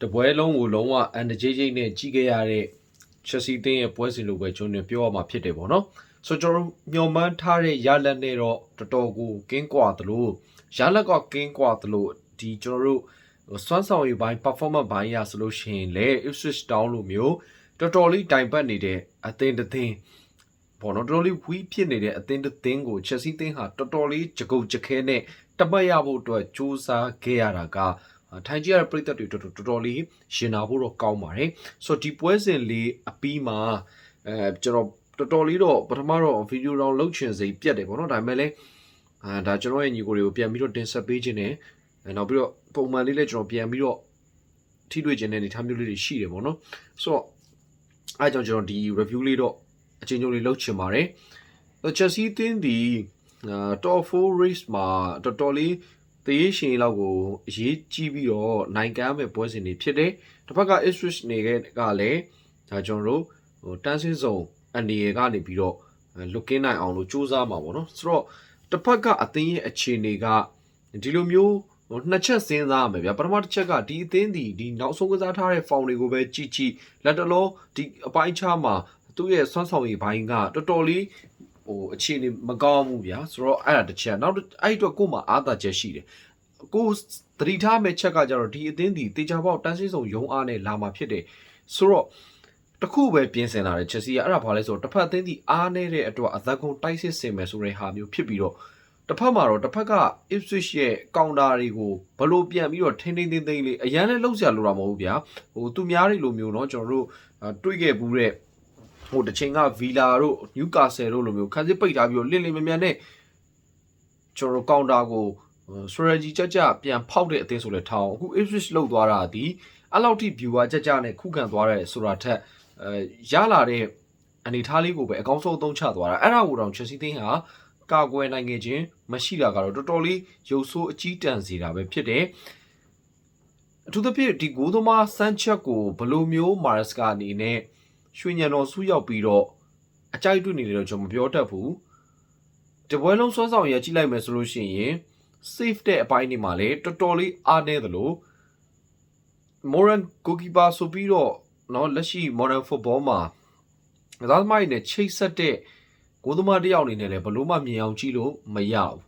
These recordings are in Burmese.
တပွဲလုံးကိုလုံးဝအန်တဂျေဂျိနဲ့ကြီးခဲ့ရတဲ့ချက်စီတင်းရဲ့ပွဲစဉ်လိုပဲကျွန်တော်ပြောရမှာဖြစ်တယ်ပေါ့နော်ဆိုတော့ကျွန်တော်ညော်မှန်းထားတဲ့ရလက်နဲ့တော့တော်တော်ကိုကင်းကွာသလိုရလက်ကကင်းကွာသလိုဒီကျွန်တော်တို့စွမ်းဆောင်ရည်ပိုင်း performance ဘိုင်းရဆိုလို့ရှိရင်လေ Ipswich Town လိုမျိုးတော်တော်လေးတိုင်ပတ်နေတဲ့အသင်းတစ်သင်းပေါ့နော်တော်တော်လေးဝီးဖြစ်နေတဲ့အသင်းတစ်သင်းကိုချက်စီတင်းဟာတော်တော်လေးကြကုတ်ကြခဲနဲ့တပတ်ရဖို့အတွက်စူးစမ်းခဲ့ရတာက ထိုင်ကြည့်ရတဲ့ပြည်သက်တွေတော်တော်တော်တော်လေးရှင်နာဖို့တော့ကောင်းပါတယ်ဆိုတော့ဒီပွဲစဉ်လေးအပြီးမှာအဲကျွန်တော်တော်တော်လေးတော့ပထမတော့ဗီဒီယိုတော့လုတ်ချင်စိပြတ်တယ်ပေါ့နော်ဒါပေမဲ့လည်းအာဒါကျွန်တော်ရဲ့ညီကိုတွေကိုပြန်ပြီးတော့တင်ဆက်ပေးခြင်းနဲ့အဲနောက်ပြီးတော့ပုံမှန်လေးလည်းကျွန်တော်ပြန်ပြီးတော့ထိတွေ့ခြင်းနဲ့နေထားမျိုးလေးတွေရှိတယ်ပေါ့နော်ဆိုတော့အဲကြောင့်ကျွန်တော်ဒီ review လေးတော့အချင်းချင်းလေးလုတ်ချင်ပါတယ် Chelsea တင်းဒီအာ top 4 race မှာတော်တော်လေး တရေးရှင်လောက်ကိုအရေးကြီးပြီးတော့နိုင်ကမ်းမဲ့ပွဲစဉ်တွေဖြစ်တယ်။တစ်ဖက်က Ipswich နေကကလည်းဒါကျွန်တော်တို့ဟိုတန်းစင်းစုံအနေရကနေပြီးတော့လုတ်ကင်းနိုင်အောင်လို့စူးစမ်းမှာပေါ့နော်။ဆိုတော့တစ်ဖက်ကအသင်းရဲ့အခြေအနေကဒီလိုမျိုးဟိုနှစ်ချက်စဉ်းစားရမယ်ဗျာပထမတစ်ချက်ကဒီအသင်းဒီဒီနောက်ဆုံးကစားထားတဲ့ form တွေကိုပဲကြည့်ကြည့်လက်တလုံးဒီအပိုင်းခြားမှာသူ့ရဲ့ဆွမ်းဆောင်ရည်ဘိုင်းကတော်တော်လေး ဟိုအခြေအနေမကောင်းဘူးဗျာဆိုတော့အဲ့ဒါတစ်ချက်နောက်အဲ့အတွက်ကို့မှာအားသာချက်ရှိတယ် ကိုသတိထားမဲ့ချက်ကကြတော့ဒီအသင်းဒီတေချာပေါက်တန်းစင်းဆောင်ယုံအားနဲ့လာမှာဖြစ်တယ်ဆိုတော့တခုပဲပြင်ဆင်လာတဲ့ချက်စီကအဲ့ဒါဘာလဲဆိုတော့တစ်ဖက်အသင်းဒီအားနေတဲ့အတွက်အသက်ကုန်တိုက်စစ်ဆင်မယ်ဆိုတဲ့ဟာမျိုးဖြစ်ပြီးတော့တစ်ဖက်မှာတော့တစ်ဖက်က Ipswich ရဲ့ကောင်တာတွေကိုဘလို့ပြန်ပြီးတော့ထင်းထင်းသိမ်းသိမ်းလေးအရန်လဲလှုပ်ရှားလိုတာမဟုတ်ဘူးဗျာဟိုသူများတွေလိုမျိုးเนาะကျွန်တော်တို့တွေးခဲ့ဘူးတဲ့ ဟိုတစ်ချိန်က Villa တို့ Newcastle တို့လိုမျိုးခန်းစစ်ပိတ်ထားပြီးတော့လင့်လင့်မြန်မြန်နဲ့ကျွန်တော်တို့ကောင်တာကို strategy ကြကြပြန်ဖောက်တဲ့အသင်းဆိုလဲထောင်းအခု Ipswich လောက်သွားတာဒီအဲ့လောက်ထိ viewer ကြကြနဲ့ခုခံသွားရဲဆိုတာထက်အဲရလာတဲ့အနေထားလေးကိုပဲအကောင်းဆုံးအသုံးချသွားတာအဲ့ဒါကိုတော့ Chelsea သင်းဟာကာကွယ်နိုင်ခဲ့ခြင်းမရှိတာကတော့တော်တော်လေးရုပ်ဆိုးအကြီးတန်းစေတာပဲဖြစ်တယ်အထူးသဖြင့်ဒီဂိုးသမားဆန်ချက်ကိုဘလိုမျိုးမာရစကာအနေနဲ့ ရွှေညံတော်ဆူရောက်ပြီးတော့အကြိုက်တွေ့နေတယ်တော့ကျွန်တော်မပြောတတ်ဘူးတပွဲလုံးစွမ်းဆောင်ရကြည့်လိုက်မယ်ဆိုလို့ရှိရင် safe တဲ့အပိုင်းတွေမှာလည်းတော်တော်လေးအားနေသလို Moran goalkeeper ဆိုပြီးတော့เนาะလက်ရှိ modern football မှာကစားသမားတွေနဲ့ချိတ်ဆက်တဲ့ဂိုးသမားတစ်ယောက်အနေနဲ့လည်းဘလို့မှမြင်အောင်ကြည့်လို့မရဘူး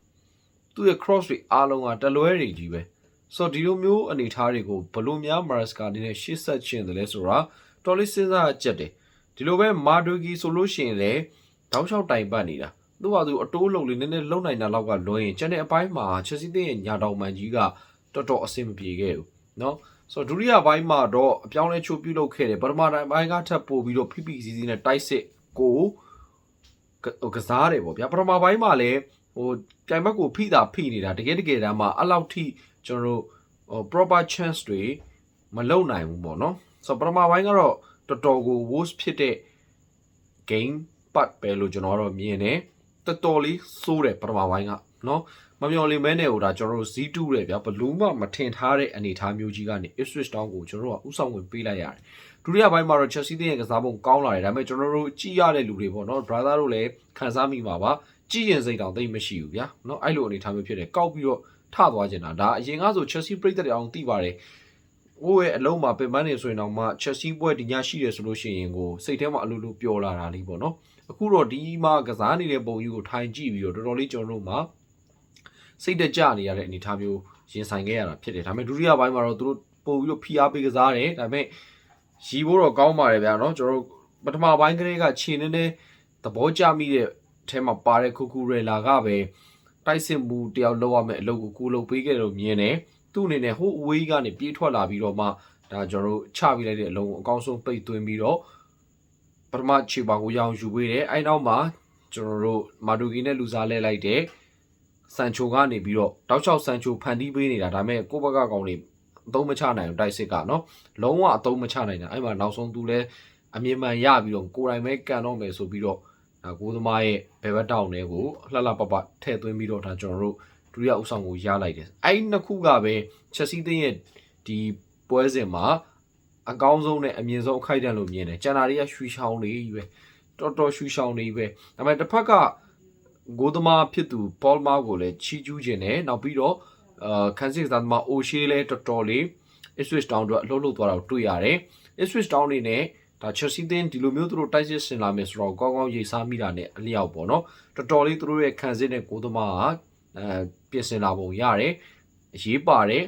သူ့ရဲ့ cross တွေအားလုံးကတလွဲတွေကြီးပဲဆိုတော့ဒီလိုမျိုးအနေထားတွေကိုဘလို့များ Maraska အနေနဲ့ရှေ့ဆက်ချင်တယ်လဲဆိုတာ တော်လေးစဉ်းစားကြက်တယ်ဒီလိုပဲမာဒိုဂီဆိုလို့ရှိရင်လည်းတောက်လျှောက်တိုင်ပတ်နေတာ သူ့ဟာသူအတိုးလုံးလေးနည်းနည်းလုံနိုင်တာလောက်ကလွှဲရင်ကျန်တဲ့အပိုင်းမှာချက်စီတင်းရဲ့ညာတောင်မှန်ကြီးကတော်တော်အဆင်မပြေခဲ့ဘူးเนาะဆိုတော့ဒုတိယပိုင်းမှာတော့အပြောင်းလဲချိုးပြုတ်လုပ်ခဲ့တယ်ပထမတိုင်းပိုင်းကထပ်ပို့ပြီးတော့ဖိဖိစီစီနဲ့တိုက်စစ်ကိုဟိုကစားတယ်ပေါ့ဗျာပထမပိုင်းမှာလည်းဟိုပြိုင်ဘက်ကိုဖိတာဖိနေတာတကယ်တကယ်တမ်းမှာအဲ့လောက်ထိကျွန်တော်တို့ဟို proper chance တွေမလုံနိုင်ဘူးပေါ့နော် ဆိုတော့ပထမပိုင်းကတော့တော်တော်ကို worst ဖြစ်တဲ့ game part ပဲလို့ကျွန်တော်ကတော့မြင်တယ်တော်တော်လေးစိုးတယ်ပထမပိုင်းကနော်မမျော်လင့်မဲနဲ့ဟိုဒါကျွန်တော်တို့ Z2 တယ်ဗျာဘလူးမှမထင်ထားတဲ့အနေအထားမျိုးကြီးကနေ Ipswich Town ကိုကျွန်တော်တို့ကဥဆောင်ဝင်ပေးလိုက်ရတယ်ဒုတိယပိုင်းမှာတော့ Chelsea တင်းရဲ့ကစားပုံကောင်းလာတယ်ဒါပေမဲ့ကျွန်တော်တို့ကြည့်ရတဲ့လူတွေပေါ့နော် brother တို့လည်းခံစားမိမှာပါကြည့်ရင်စိတ်တောင်သိမ့်မရှိဘူးဗျာနော်အဲ့လိုအနေအထားမျိုးဖြစ်တယ်ကောက်ပြီးတော့ထသွားကျင်တာဒါအရင်ကဆို Chelsea ပြည်သက်တွေအောင်သိပါတယ် ဟိုရဲ့အလုံးမှာပင်ပန်းနေဆိုရင်တော့မှ Chelsea ပွဲဒီညရှိတယ်ဆိုလို့ရှိရင်ကိုစိတ်ထဲမှာအလိုလိုပျော်လာတာလေးပေါ့နော်အခုတော့ဒီမှာကစားနေတဲ့ပုံကြီးကိုထိုင်ကြည့်ပြီးတော့တော်တော်လေးကျွန်တော်တို့မှာစိတ်တကြနေရတဲ့အနေအထားမျိုးရင်ဆိုင်ခဲ့ရတာဖြစ်တယ်ဒါပေမဲ့ဒုတိယပိုင်းမှာတော့သူတို့ပို့ပြီးတော့ဖိအားပေးကစားတယ်ဒါပေမဲ့ရီဖို့တော့ကောင်းပါတယ်ဗျာနော်ကျွန်တော်တို့ပထမပိုင်းကလေးကခြေနေနေသဘောကျမိတဲ့အထဲမှာပါတဲ့ခုခုရဲလာကပဲတိုက်စစ်မှုတယောက်လောက်ရမယ့်အလုပ်ကိုကိုလုပ်ပေးခဲ့တယ်လို့မြင်တယ် သူ့အနေနဲ့ဟိုအဝေးကနေပြေးထွက်လာပြီးတော့မှဒါကျွန်တော်တို့ချပြီးလိုက်တဲ့အလုံးကိုအကောင်းဆုံးပိတ်သွင်းပြီးတော့ပထမခြေပါကိုရအောင်ယူပေးတယ်အဲနောက်မှာကျွန်တော်တို့မာဒူကီနဲ့လူစားလဲလိုက်တဲ့ဆန်ချိုကနေပြီးတော့တောက်ချောက်ဆန်ချိုဖန်တီးပေးနေတာဒါပေမဲ့ကိုယ့်ဘက်ကကောင်တွေအသုံးမချနိုင်ဘူးတိုက်စစ်ကနော်လုံးဝအသုံးမချနိုင်တာအဲ့မှာနောက်ဆုံးသူလဲအမြင်မှန်ရပြီးတော့ကိုယ်တိုင်ပဲကန်တော့မယ်ဆိုပြီးတော့ဒါကိုသမားရဲ့ဘယ်ဘက်တောင်းတဲ့ကိုလှလှပပထည့်သွင်းပြီးတော့ဒါကျွန်တော်တို့ ဒုတိယဥဆောင်ကိုရလိုက်တယ်အဲ့ဒီနှစ်ခုကပဲချက်စီတင်းရဲ့ဒီပွဲစဉ်မှာအကောင်းဆုံးနဲ့အမြင့်ဆုံးအခိုက်အတန့်လို့မြင်တယ်ကျန်တာတွေကရွှီချောင်းလေးပဲတော်တော်ရွှီချောင်းလေးပဲဒါပေမဲ့တစ်ဖက်ကဂိုးသမားဖြစ်သူပေါလ်မာကိုလည်းချီကျူးခြင်းနဲ့နောက်ပြီးတော့အာခန်းစစ်သမားအိုရှေးလည်းတော်တော်လေး Ipswich Town အတွက်အလုပ်လုပ်သွားတာကိုတွေ့ရတယ် Ipswich Town နေနဲ့ဒါ Chelsea တင်းဒီလိုမျိုးသူတို့တိုက်စစ်ဆင်လာမယ်ဆိုတော့ကောင်းကောင်းရိတ်စားမိတာနဲ့အလျောက်ပေါ့နော်တော်တော်လေးသူတို့ရဲ့ခံစစ်နဲ့ကိုသမားက အဲပြင်ဆင်လာပုံရတယ်အရေးပါတယ်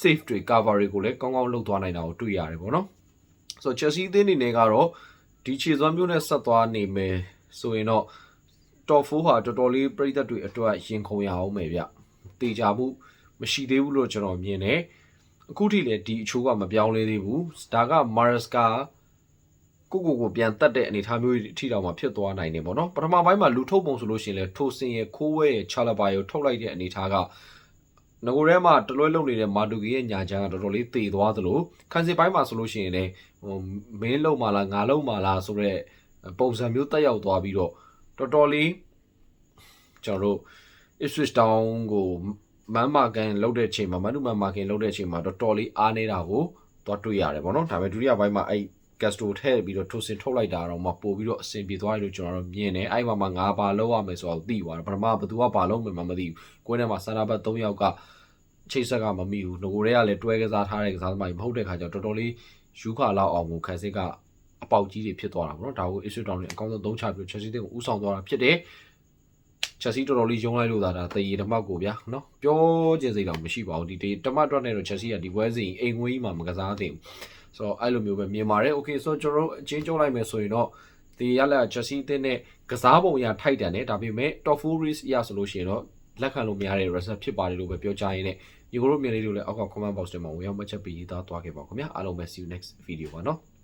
safe တွေ cover တွေကိုလည်းကောင်းကောင်းလုပ်သွားနိုင်တာကိုတွေ့ရတယ်ပေါ့နော်ဆိုတော့ Chelsea အသင်းအနေနဲ့ကတော့ဒီခြေစွမ်းမျိုးနဲ့ဆက်သွားနေမယ်ဆိုရင်တော့ top 4ဟာတော်တော်လေးပြည်သက်တွေအတွက်ရင်ခုန်ရအောင်မယ်ဗျတေချာမှုမရှိသေးဘူးလို့ကျွန်တော်မြင်တယ်အခုထိလည်းဒီအချိုးကမပြောင်းလဲသေးဘူးဒါက Maresca ကိုကိုကိုပြန်တက်တဲ့အနေအထားမျိုးအထိတောင်မှဖြစ်သွားနိုင်တယ်ပေါ့နော်ပထမပိုင်းမှာလူထုတ်ပုံဆိုလို့ရှိရင်လည်းထိုစင်ရဲ့ခိုးဝဲရဲ့ချာလပါရဲ့ထုတ်လိုက်တဲ့အနေအထားကငကိုထဲမှာတလွဲလုံနေတဲ့မာတူကီရဲ့ညာချမ်းကတော်တော်လေးတည်သွားသလိုခန်းစီပိုင်းမှာဆိုလို့ရှိရင်လည်းဟိုမင်းလုံမာလားငါလုံမာလားဆိုတော့ပုံစံမျိုးတက်ရောက်သွားပြီးတော့တော်တော်လေးကျွန်တော်တို့ Ipswich Town ကိုမန်မာကန်လောက်တဲ့ချိန်မှာမန်နူမန်မာကန်လောက်တဲ့ချိန်မှာတော်တော်လေးအားနေတာကိုသွားတွေ့ရတယ်ပေါ့နော်ဒါပေမဲ့ဒုတိယပိုင်းမှာအဲ့ Castro ထည့်ပြီးတော့ထိုစင်ထုတ်လိုက်တာတော့မှပို့ပြီးတော့အဆင်ပြေသွားတယ်လို့ကျွန်တော်တို့မြင်တယ်အဲ့မှာမှငါဘာလုပ်ရမယ်ဆိုတော့သိသွားတယ်ပထမဘယ်သူကဘာလုပ်မယ်မှမသိဘူးကိုယ်ထဲမှာဆန္ဒဘတ်၃ယောက်ကချိတ်ဆက်ကမမိဘူးငကိုတွေကလည်းတွဲကစားထားတဲ့ကစားသမားကြီးမဟုတ်တဲ့ခါကျတော့တော်တော်လေးယူခါလောက်အောင်ကိုခန်းစစ်ကအပေါက်ကြီးတွေဖြစ်သွားတာပေါ့နော်ဒါကို issue down နဲ့အကောင်းဆုံးသုံးချပြီး Chelsea တွေကိုဥဆောင်သွားတာဖြစ်တယ်ချက်စီတော်တော်လေးယုံလိုက်လို့သာဒါတရေတမောက်ကိုဗျာနော်ပြောချင်စိတ်တော့မရှိပါဘူးဒီတမတ်တော့နဲ့တော့ချက်စီကဒီပွဲစဉ်အိမ်ငွေးကြီးမှာမကစားသေးဘူး ဆိုတော့အဲ့လိုမျိုးပဲမြင်ပါတယ် okay ဆိုတော့ကျွန်တော်တို့အချင်းကျုံလိုက်မယ်ဆိုရင်တော့ဒီရလက် Chelsea အသင်းနဲ့ကစားပုံအရထိုက်တန်တယ်ဒါပေမဲ့ top 4 race အရဆိုလို့ရှိရင်တော့လက်ခံလို့မရတဲ့ result ဖြစ်ပါတယ်လို့ပဲပြောကြရင်းနဲ့ညီကိုတို့မြင်လေးတို့လည်းအောက်က comment box ထဲမှာဝင်ရောက်မှတ်ချက်ပေးရေးသားသွားခဲ့ပါခင်ဗျာအားလုံးပဲ see you next video ပါနော်